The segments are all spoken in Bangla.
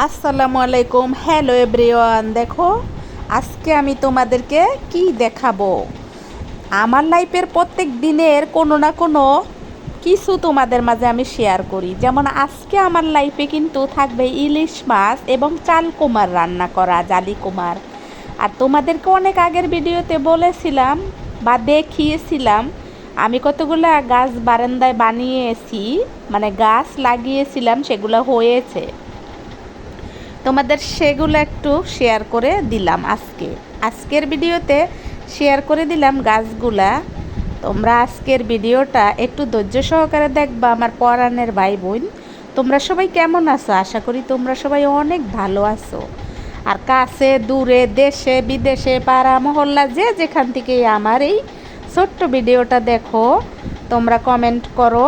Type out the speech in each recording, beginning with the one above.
আসসালামু আলাইকুম। হ্যালো এভরিওয়ান দেখো, আজকে আমি তোমাদেরকে কি দেখাবো? আমার লাইফের প্রত্যেক দিনের কোনো না কোনো কিছু তোমাদের মাঝে আমি শেয়ার করি। যেমন আজকে আমার লাইফে কিন্তু থাকবে ইলিশ মাছ এবং চাল কুমার রান্না করা জালি কুমার আর তোমাদেরকে অনেক আগের ভিডিওতে বলেছিলাম বা দেখিয়েছিলাম, আমি কতগুলো গাছ বারান্দায় বানিয়েছি মানে গাছ লাগিয়েছিলাম, সেগুলো হয়েছে। তোমাদের সেগুলো একটু শেয়ার করে দিলাম আজকে। আজকের ভিডিওতে শেয়ার করে দিলাম গাছগুলা। তোমরা আজকের ভিডিওটা একটু ধৈর্য সহকারে দেখবা আমার পরাণের ভাই বোন তোমরা সবাই কেমন আছো? আশা করি তোমরা সবাই অনেক ভালো আছো। আর কাছে, দূরে, দেশে, বিদেশে, পাড়া, মহল্লা, যে যেখান থেকে আমার এই ছোট্ট ভিডিওটা দেখো, তোমরা কমেন্ট করো।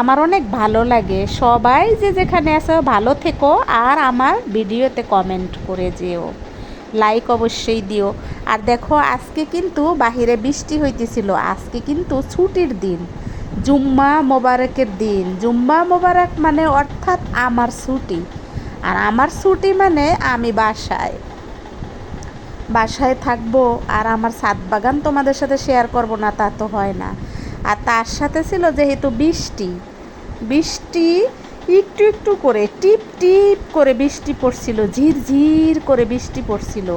আমার অনেক ভালো লাগে। সবাই যে যেখানে আছে, ভালো থেকো আর আমার ভিডিওতে কমেন্ট করে যেও। লাইক অবশ্যই দিও। আর দেখো, আজকে কিন্তু বাহিরে বৃষ্টি হইতেছিল। আজকে কিন্তু ছুটির দিন। জুম্মা মোবারকের দিন। জুম্মা মোবারক মানে অর্থাৎ আমার ছুটি। আর আমার ছুটি মানে আমি বাসায়। বাসায় থাকব আর আমার সাত বাগান তোমাদের সাথে শেয়ার করব না, তা তো হয় না। আর তার সাথে ছিল যেহেতু বৃষ্টি বৃষ্টি একটু একটু করে, টিপ টিপ করে বৃষ্টি পড়ছিল ঝিরঝির করে বৃষ্টি পড়ছিল,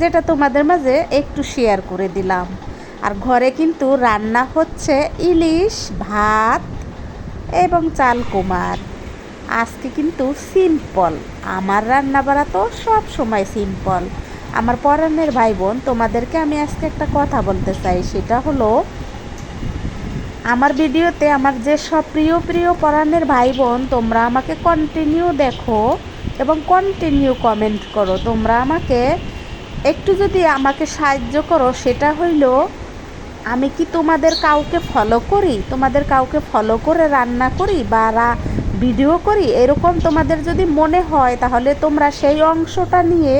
যেটা তোমাদের মাঝে একটু শেয়ার করে দিলাম। আর ঘরে কিন্তু রান্না হচ্ছে ইলিশ, ভাত এবং চাল কুমার আজকে কিন্তু সিম্পল আমার রান্না বাড়া তো সব সময় সিম্পল আমার পরাণের ভাই বোন, তোমাদেরকে আমি আজকে একটা কথা বলতে চাই, সেটা হলো আমার ভিডিওতে আমার যে সব প্রিয় প্রিয় পরাণের ভাই বোন তোমরা আমাকে কন্টিনিউ দেখো এবং কন্টিনিউ কমেন্ট করো। তোমরা আমাকে একটু যদি আমাকে সাহায্য করো, সেটা হইল, আমি কি তোমাদের কাউকে ফলো করি? তোমাদের কাউকে ফলো করে রান্না করি বা ভিডিও করি? এরকম তোমাদের যদি মনে হয়, তাহলে তোমরা সেই অংশটা নিয়ে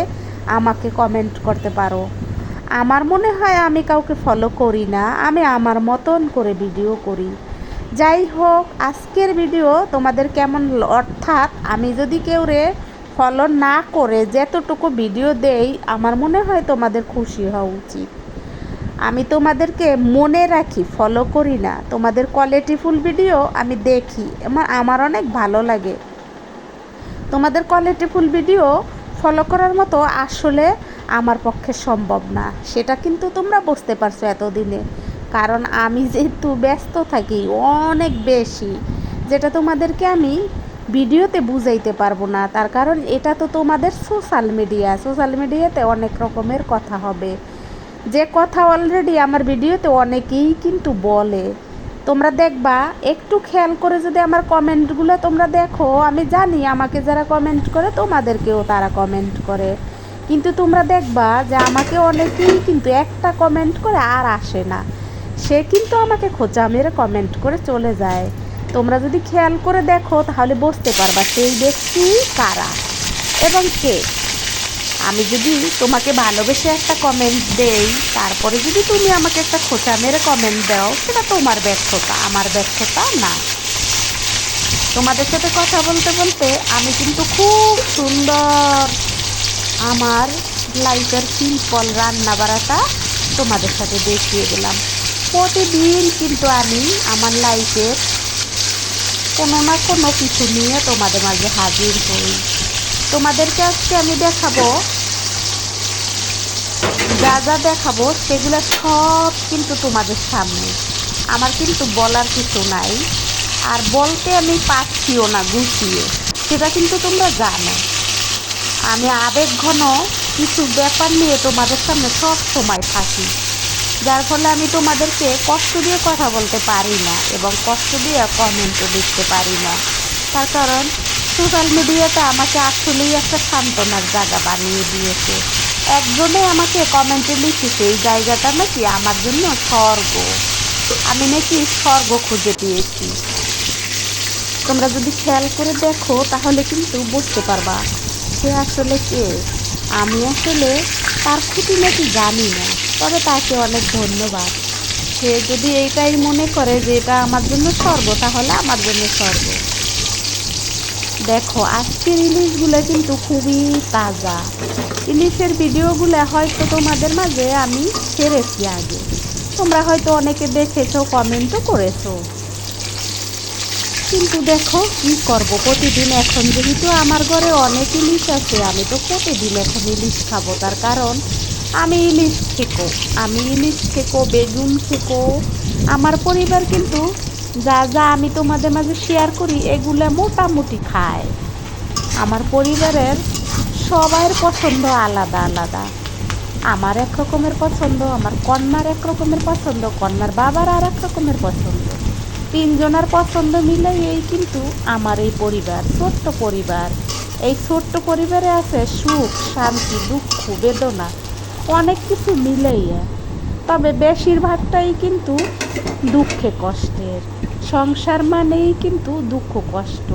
আমাকে কমেন্ট করতে পারো। আমার মনে হয় আমি কাউকে ফলো করি না, আমি আমার মতন করে ভিডিও করি। যাই হোক, আজকের ভিডিও তোমাদের কেমন অর্থাৎ আমি যদি কেউ রে ফলো না করে যতটুকু ভিডিও দেই, আমার মনে হয় তোমাদের খুশি হওয়া উচিত। আমি তোমাদেরকে মনে রাখি ফলো করি না। তোমাদের কোয়ালিটিফুল ভিডিও আমি দেখি, আমার আমার অনেক ভালো লাগে। তোমাদের কোয়ালিটিফুল ভিডিও ফলো করার মতো আসলে আমার পক্ষে সম্ভব না। সেটা কিন্তু তোমরা বুঝতে পারছ এতদিনে। কারণ আমি যেহেতু ব্যস্ত থাকি, অনেক বেশি, যেটা তোমাদেরকে আমি ভিডিওতে বুঝাইতে পারব না। তার কারণ এটা তো তোমাদের সোশ্যাল মিডিয়া সোশ্যাল মিডিয়াতে অনেক রকমের কথা হবে। যে কথা অলরেডি আমার ভিডিওতে অনেকেই কিন্তু বলে। তোমরা দেখবা, একটু খেয়াল করে যদি আমার কমেন্টগুলো তোমরা দেখো, আমি জানি আমাকে যারা কমেন্ট করে, তোমাদেরকেও তারা কমেন্ট করে। কিন্তু তোমরা দেখবা যে আমাকে অনেকেই কিন্তু একটা কমেন্ট করে আর আসে না। সে কিন্তু আমাকে খোঁচা মেরে কমেন্ট করে চলে যায়। তোমরা যদি খেয়াল করে দেখো, তাহলে বুঝতে পারবা সেই ব্যক্তি কারা এবং কে। আমি যদি তোমাকে ভালোবেসে একটা কমেন্ট দেই, তারপরে যদি তুমি আমাকে একটা খোঁচা মেরে কমেন্ট দাও, সেটা তোমার ব্যর্থতা, আমার ব্যর্থতা না। তোমাদের সাথে কথা বলতে বলতে আমি কিন্তু খুব সুন্দর আমার লাইফের সিম্পল রান্না বাড়াটা তোমাদের সাথে দেখিয়ে দিলাম। প্রতিদিন কিন্তু আমি আমার লাইফের কোনো না কোনো কিছু নিয়ে তোমাদের মাঝে হাজির হই। তোমাদেরকে আজকে আমি দেখাবো, যা যা দেখাবো সেগুলো সব কিন্তু তোমাদের সামনে। আমার কিন্তু বলার কিছু নাই, আর বলতে আমি পাচ্ছিও না, গুছিয়ে। সেটা কিন্তু তোমরা জানো। আমি আবেগ ঘন কিছু ব্যাপার নিয়ে তোমাদের সামনে সব সময় থাকি। যার ফলে আমি তোমাদেরকে কষ্ট দিয়ে কথা বলতে পারি না এবং কষ্ট দিয়ে কমেন্টও লিখতে পারি না। তার কারণ সোশ্যাল মিডিয়াতে আমাকে আসলেই একটা সান্ত্বনার জায়গা বানিয়ে দিয়েছে। একজনে আমাকে কমেন্টে লিখেছে এই জায়গাটা নাকি আমার জন্য স্বর্গ। আমি নাকি স্বর্গ খুঁজে পেয়েছি। তোমরা যদি খেয়াল করে দেখো, তাহলে কিন্তু বুঝতে পারবা সে আসলে কে? আমি আসলে তার নাকি জানি না, তবে তাকে অনেক ধন্যবাদ। সে যদি এইটাই মনে করে যে এটা আমার জন্য স্বর্গ, তাহলে আমার জন্য স্বর্গ। দেখো, আজকের ইলিশগুলো কিন্তু খুবই তাজা। ইলিশের ভিডিওগুলো হয়তো তোমাদের মাঝে আমি ছেড়েছি আগে। তোমরা হয়তো অনেকে দেখেছ, কমেন্টও করেছ। কিন্তু দেখো কি করব? প্রতিদিন এখন যেহেতু আমার ঘরে অনেক ইলিশ আছে, আমি তো প্রতিদিন এখন ইলিশ খাব। তার কারণ, আমি ইলিশ খেকো, আমি ইলিশ খেকো, বেগুন খেকো। আমার পরিবার কিন্তু যা যা আমি তোমাদের মাঝে শেয়ার করি, এগুলো মোটামুটি খায়। আমার পরিবারের সবার পছন্দ আলাদা আলাদা। আমার এক রকমের পছন্দ, আমার কন্যার এক রকমের পছন্দ, কন্যার বাবার আর এক রকমের পছন্দ। তিনজনের পছন্দ মিলেই এই কিন্তু আমার এই পরিবার, ছোট্ট পরিবার। এই ছোট্ট পরিবারে আছে সুখ, শান্তি, দুঃখ, বেদনা, অনেক কিছু মিলেই তবে বেশিরভাগটাই কিন্তু দুঃখে কষ্টের। সংসার মানেই কিন্তু দুঃখ, কষ্ট।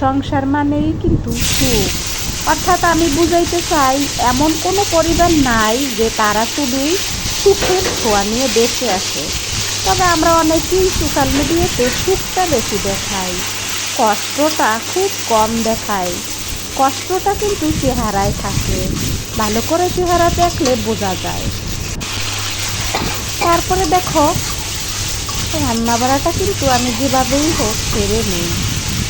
সংসার মানেই কিন্তু সুখ। অর্থাৎ আমি বুঝাইতে চাই, এমন কোনো পরিবার নাই যে তারা শুধুই সুখের ছোঁয়া নিয়ে বেঁচে আসে তবে আমরা অনেকেই সোশ্যাল মিডিয়াতে সুখটা বেশি দেখাই। কষ্টটা খুব কম দেখাই। কষ্টটা কিন্তু চেহারায় থাকে। ভালো করে চেহারা দেখলে বোঝা যায়। তারপরে দেখো রান্না বাড়াটা কিন্তু আমি যেভাবেই হোক সেরে নেই।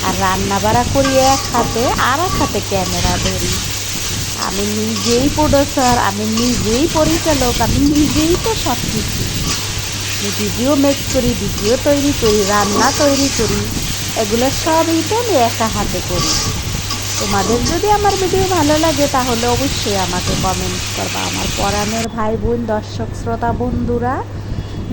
আর রান্না বাড়া করি এক হাতে আর এক হাতে ক্যামেরা ধরি। আমি নিজেই প্রডিউসার আমি নিজেই পরিচালক, আমি নিজেই তো সব কিছু আমি ভিডিও মেক করি, ভিডিও তৈরি করি, রান্না তৈরি করি, এগুলো সবই তো আমি একা হাতে করি। তোমাদের যদি আমার ভিডিও ভালো লাগে, তাহলে অবশ্যই আমাকে কমেন্ট করবা। আমার পরাণের ভাই বোন দর্শক, শ্রোতা, বন্ধুরা,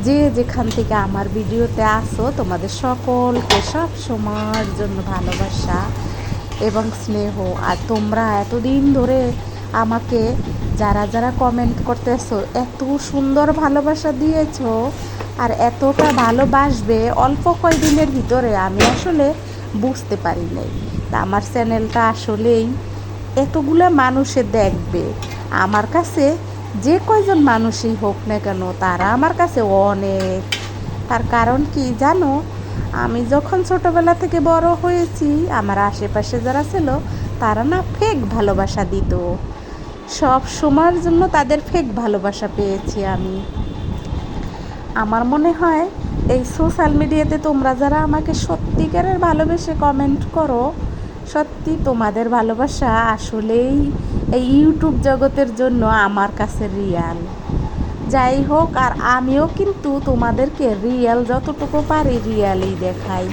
যে যেখান থেকে আমার ভিডিওতে আসো তোমাদের সকলকে সব সময়ের জন্য ভালোবাসা এবং স্নেহ। আর তোমরা এতদিন ধরে আমাকে যারা যারা কমেন্ট করতেছো, এত সুন্দর ভালোবাসা দিয়েছ আর এতটা ভালোবাসবে অল্প কয়দিনের ভিতরে আমি আসলে বুঝতে পারি নাই। তা আমার চ্যানেলটা আসলেই এতগুলো মানুষে দেখবে। আমার কাছে যে কয়জন মানুষই হোক না কেন, তারা আমার কাছে অনেক। তার কারণ কি জানো? আমি যখন ছোটবেলা থেকে বড় হয়েছি, আমার আশেপাশে যারা ছিল, তারা না ফেক ভালোবাসা দিত। সব সময়ের জন্য তাদের ফেক ভালোবাসা পেয়েছি আমি। আমার মনে হয় এই সোশ্যাল মিডিয়াতে তোমরা যারা আমাকে সত্যিকারের ভালোবেসে কমেন্ট করো, সত্যি তোমাদের ভালোবাসা আসলেই এই ইউটিউব জগতের জন্য আমার কাছে রিয়াল যাই হোক, আর আমিও কিন্তু তোমাদেরকে রিয়েল যতটুকু পারি রিয়ালই দেখাই।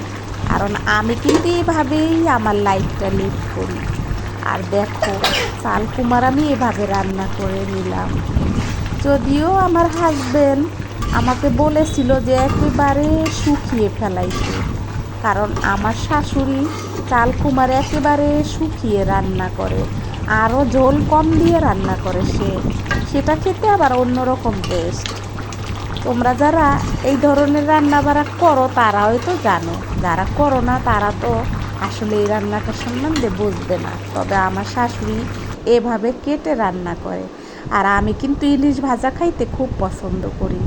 কারণ আমি কিন্তু এইভাবেই আমার লাইফটা লিড করি। আর দেখো চাল কুমার আমি এভাবে রান্না করে নিলাম। যদিও আমার হাজবেন্ড আমাকে বলেছিল যে একেবারে শুকিয়ে ফেলাইছে। কারণ আমার শাশুড়ি চাল কুমার একেবারে শুকিয়ে রান্না করে, আরও ঝোল কম দিয়ে রান্না করে সে। সেটা খেতে আবার অন্যরকম টেস্ট তোমরা যারা এই ধরনের রান্না বাড়া করো তারা হয়তো জানো। যারা করো না, তারা তো আসলে এই রান্নাটা সম্বন্ধে বুঝবে না। তবে আমার শাশুড়ি এভাবে কেটে রান্না করে। আর আমি কিন্তু ইলিশ ভাজা খাইতে খুব পছন্দ করি।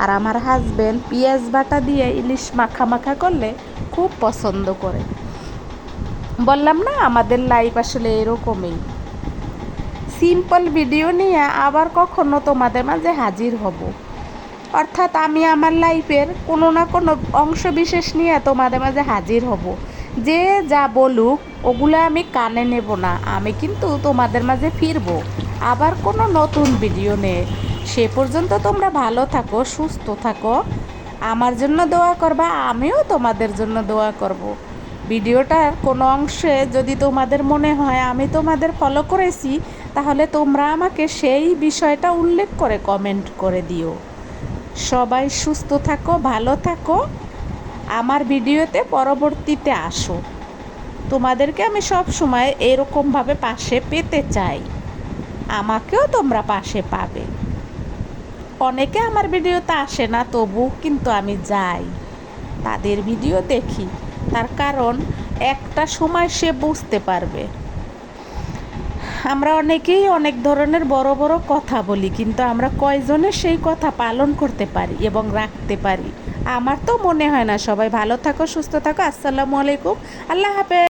আর আমার হাজব্যান্ড পেঁয়াজ বাটা দিয়ে ইলিশ মাখা মাখা করলে খুব পছন্দ করে। বললাম, না, আমাদের লাইফ আসলে এরকমই। সিম্পল ভিডিও নিয়ে আবার কখনো তোমাদের মাঝে হাজির হব। অর্থাৎ আমি আমার লাইফের কোনো না কোনো অংশ বিশেষ নিয়ে তোমাদের মাঝে হাজির হব। যে যা বলুক, ওগুলো আমি কানে নেব না, আমি কিন্তু তোমাদের মাঝে ফিরবো। আবার কোনো নতুন ভিডিও নিয়ে। সে পর্যন্ত তোমরা ভালো থাকো, সুস্থ থাকো। আমার জন্য দোয়া করবা, আমিও তোমাদের জন্য দোয়া করব। ভিডিওটার কোনো অংশে যদি তোমাদের মনে হয়, আমি তোমাদের ফলো করেছি, তাহলে তোমরা আমাকে সেই বিষয়টা উল্লেখ করে কমেন্ট করে দিও। সবাই সুস্থ থাকো, ভালো থাকো। আমার ভিডিওতে পরবর্তীতে আসো। তোমাদেরকে আমি সব সময় এরকমভাবে পাশে পেতে চাই। আমাকেও তোমরা পাশে পাবে। অনেকে আমার ভিডিওতে আসে না, তবু কিন্তু আমি যাই। তাদের ভিডিও দেখি, তার কারণ একটা সময় সে বুঝতে পারবে। আমরা অনেকেই অনেক ধরনের বড় বড় কথা বলি, কিন্তু আমরা কয়জনে সেই কথা পালন করতে পারি এবং রাখতে পারি? আমার তো মনে হয় না। সবাই ভালো থাকো, সুস্থ থাকো। আসসালামু আলাইকুম। আল্লাহ হাফেজ।